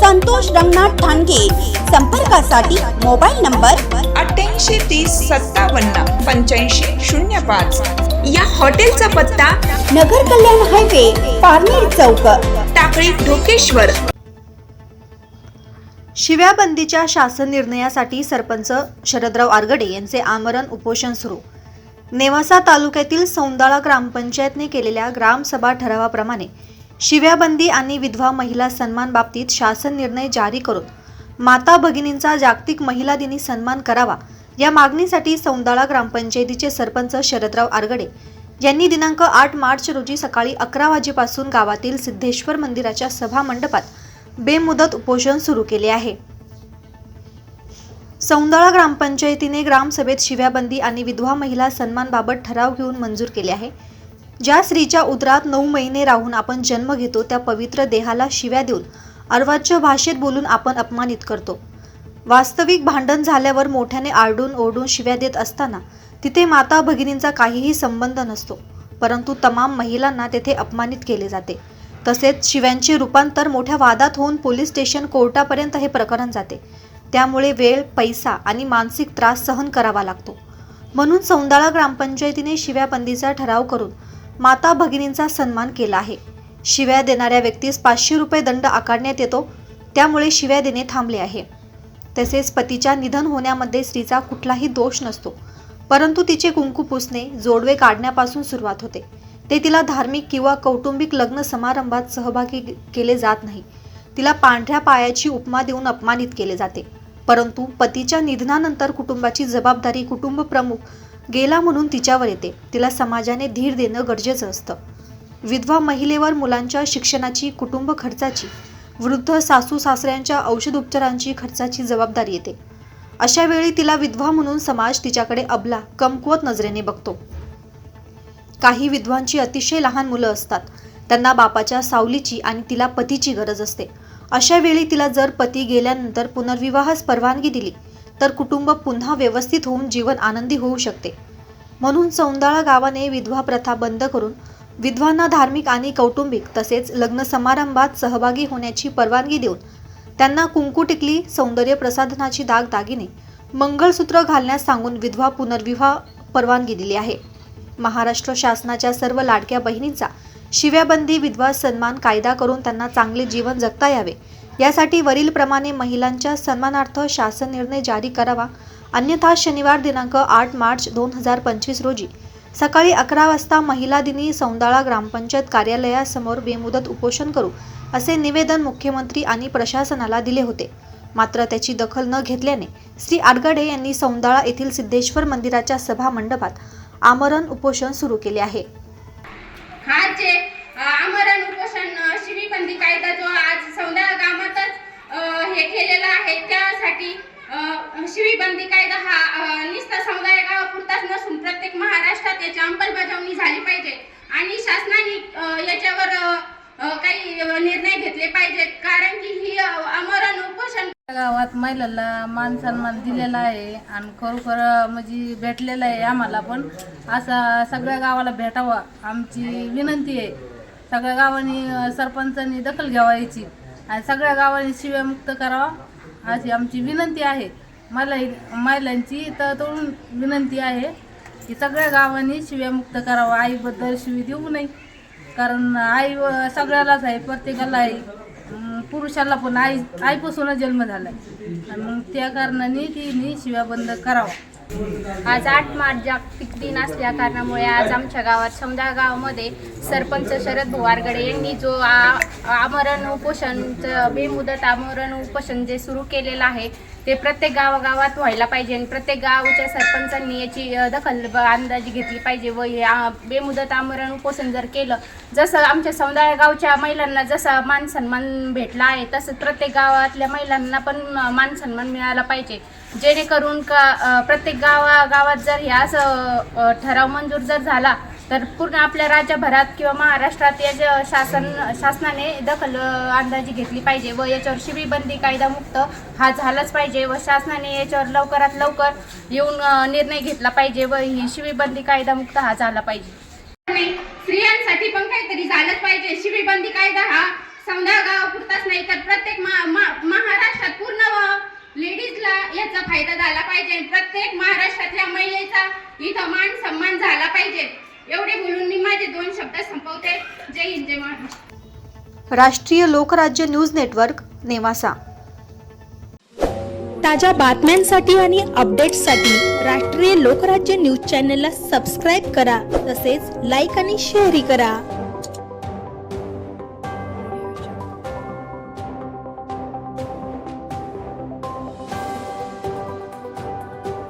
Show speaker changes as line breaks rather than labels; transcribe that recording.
संतोष रंगनाथ ठाणगे. संपर्कासाठी mobile number
अठ्ठ्याऐंशी तीस सत्तावन्न पंच्याऐंशी शून्य पाच. या हॉटेलचा पत्ता
नगर कल्याण हायवे पारनेर चौक.
टाकळी ढोकेश्वर.
शिव्या बंदीच्या शासन निर्णयासाठी सरपंच शरदराव आरगडे यांचे आमरण उपोषण सुरू. नेवासा तालुक्यातील सौंदाळा ग्रामपंचायतने केलेल्या ग्रामसभा ठरावाप्रमाणे शिव्याबंदी आणि विधवा महिला सन्मान बाबतीत शासन निर्णय जारी करून माता भगिनींचा जागतिक महिला दिनी सन्मान करावा. या मागणीसाठी सौंदाळा ग्रामपंचायतीचे सरपंच शरदराव आरगडे यांनी दिनांक आठ मार्च रोजी सकाळी अकरा वाजेपासून गावातील सिद्धेश्वर मंदिराच्या सभा मंडपात बेमुदत उपोषण सुरू केले आहे. सौंदाळा ग्रामपंचायतीने ग्रामसभेत शिव्याबंदी आणि विधवा महिला सन्मानबाबत ठराव घेऊन मंजूर केले आहे. ज्या स्त्रीच्या उदरात नऊ महिने राहून आपण जन्म घेतो त्या पवित्र देहाला शिव्या देऊन अर्वाच्य भाषेत बोलून आपण अपमानित करतो. वास्तविक भांडण झाल्यावर मोठ्याने आरडून ओरडून शिव्या देत असताना तिथे माता भगिनींचा काहीही संबंध नसतो परंतु तमाम महिलांना तेथे अपमानित केले जाते. तसेच शिव्यांचे रूपांतर मोठ्या वादात होऊन पोलीस स्टेशन कोर्टापर्यंत हे प्रकरण जाते. त्यामुळे वेळ पैसा आणि मानसिक त्रास सहन करावा लागतो. म्हणून सौंदाळा ग्रामपंचायतीने शिव्याबंदीचा ठराव करून माता भगिनींचा सन्मान केला आहे. शिव्या देणाऱ्या व्यक्तीस पाचशे रुपये दंड आकारण्यात येतो त्यामुळे शिव्या देणे थांबले आहे. तसेच पतीच्या निधन होण्यामध्ये स्त्रीचा कुठलाही दोष नसतो परंतु तिचे कुंकू पुसणे जोडवे काढण्यापासून सुरुवात होते. ते तिला धार्मिक किंवा कौटुंबिक लग्न समारंभात सहभागी केले जात नाही. तिला पांढऱ्या पायाची उपमा देऊन अपमानित केले जाते. परंतु पतीच्या निधनानंतर कुटुंबाची जबाबदारी कुटुंब प्रमुख गेला म्हणून तिच्यावर येते. तिला समाजाने धीर देणं गरजेचं असतं. विधवा महिलेवर मुलांच्या शिक्षणाची कुटुंब खर्चाची वृद्ध सासू सासऱ्यांच्या औषध उपचारांची खर्चाची जबाबदारी येते. अशा वेळी तिला विधवा म्हणून समाज तिच्याकडे अबला कमकुवत नजरेने बघतो. काही विधवांची अतिशय लहान मुलं असतात. त्यांना बापाच्या सावलीची आणि तिला पतीची गरज असते. अशा वेळी तिला जर पती गेल्यानंतर पुनर्विवाहास परवानगी दिली तर कुटुंब पुन्हा व्यवस्थित होऊन जीवन आनंदी होऊ शकते. म्हणून सौंदाळा गावाने विधवा प्रथा बंद करून विधवांना धार्मिक आणि कौटुंबिक तसेच लग्न समारंभात सहभागी होण्याची परवानगी देऊन त्यांना कुंकू टिकली सौंदर्य प्रसाधनाची दागदागिने मंगळसूत्र घालण्यास सांगून विधवा पुनर्विवाह परवानगी दिली आहे. महाराष्ट्र शासनाच्या सर्व लाडक्या बहिणींचा शिव्याबंदी विधवा सन्मान कायदा करून त्यांना चांगले जीवन जगता यावे यासाठी वरीलप्रमाणे महिलांच्या सन्मानार्थ शासन निर्णय जारी करावा. अन्यथा शनिवार दिनांक आठ मार्च दोन हजार पंचवीस रोजी सकाळी अकरा वाजता महिला दिनी सौंदाळा ग्रामपंचायत कार्यालयासमोर बेमुदत उपोषण करू असे निवेदन मुख्यमंत्री आणि प्रशासनाला दिले होते. मात्र त्याची दखल न घेतल्याने श्री आडगडे यांनी सौंदाळा येथील सिद्धेश्वर मंदिराच्या सभा मंडपात आमरण उपोषण सुरू केले आहे.
आमरण उपोषण शिवीबंदी कायदा जो आज सौदा गावातच हे केलेला आहे त्यासाठी शिवीबंदी कायदा हा अ, समुदाय गावापुरताच नसून प्रत्येक महाराष्ट्रात याची अंमलबजावणी झाली पाहिजे. आणि शासनाने याच्यावर काही निर्णय घेतले पाहिजेत. कारण की ही अ, आमरण उपोषण
गावात महिलाला मान सन्मान दिलेला आहे आणि खरोखर म्हणजे भेटलेला आहे आम्हाला पण. असा सगळ्या गावाला भेटावा आमची विनंती आहे. सगळ्या गावांनी सरपंचांनी दखल घ्यावा याची आणि सगळ्या गावांनी शिव्यामुक्त करावा अशी आमची विनंती आहे. मला महिलांची तर तोडून विनंती आहे की सगळ्या गावांनी शिव्यामुक्त करावं. आईबद्दल शिवी देऊ नये. कारण आई व- सगळ्यालाच आहे प्रत्येकाला आहे. पुरुषाला पण आई आईपासूनच जन्म झाला आहे मग त्या कारणाने तिने शिव्या बंद करावा
आज आठ मार्च जागतिक दिन असल्या कारणामुळे आज आमच्या गावात समजा गावामध्ये सरपंच शरद भुवारगडे यांनी जो आमरण उपोषण बेमुदत आमरण उपोषण जे सुरू केलेलं आहे ते प्रत्येक गावागावात व्हायला पाहिजे आणि प्रत्येक गावच्या सरपंचांनी याची दखल अंदाज अंदाजी घेतली पाहिजे व हे बेमुदत आमरण उपोषण जर केलं जसं आमच्या समुदाय गावच्या महिलांना जसा मान सन्मान भेटला आहे तसं प्रत्येक गावातल्या महिलांना पण मान सन्मान मिळाला पाहिजे. जेणेकरून का प्रत्येक गावा गावात जर हे असं ठराव मंजूर जर झाला तर पूर्ण आपल्या राज्यभरात किंवा महाराष्ट्रात या शासन शासनाने दखल अंदाजी घेतली पाहिजे व याच्यावर शिबीबंदी कायदा मुक्त हा झालाच पाहिजे व शासनाने याच्यावर लवकरात लवकर येऊन निर्णय घेतला पाहिजे व ही शिबीबंदी कायदा मुक्त हा झाला पाहिजे. स्त्रियांसाठी पण काहीतरी झालंच पाहिजे. शिबीबंदी कायदा हा समजा गावापुरताच नाही तर प्रत्येक मा- महाराष्ट्रात पूर्ण लेडीजला याचा फायदा झाला पाहिजे. प्रत्येक महाराष्ट्रातल्या महिलेचा इथं मान सन्मान झाला पाहिजे. एवढे बोलून मी माझे दोन शब्द संपवते. जय हिंद जय महाराष्ट्र.
राष्ट्रीय लोकराज्य न्यूज नेटवर्क नेवासा.
ताज्या बातम्यांसाठी आणि अपडेट्ससाठी राष्ट्रीय लोकराज्य न्यूज चॅनलला सबस्क्राईब करा. तसेच लाईक आणि शेअरही करा.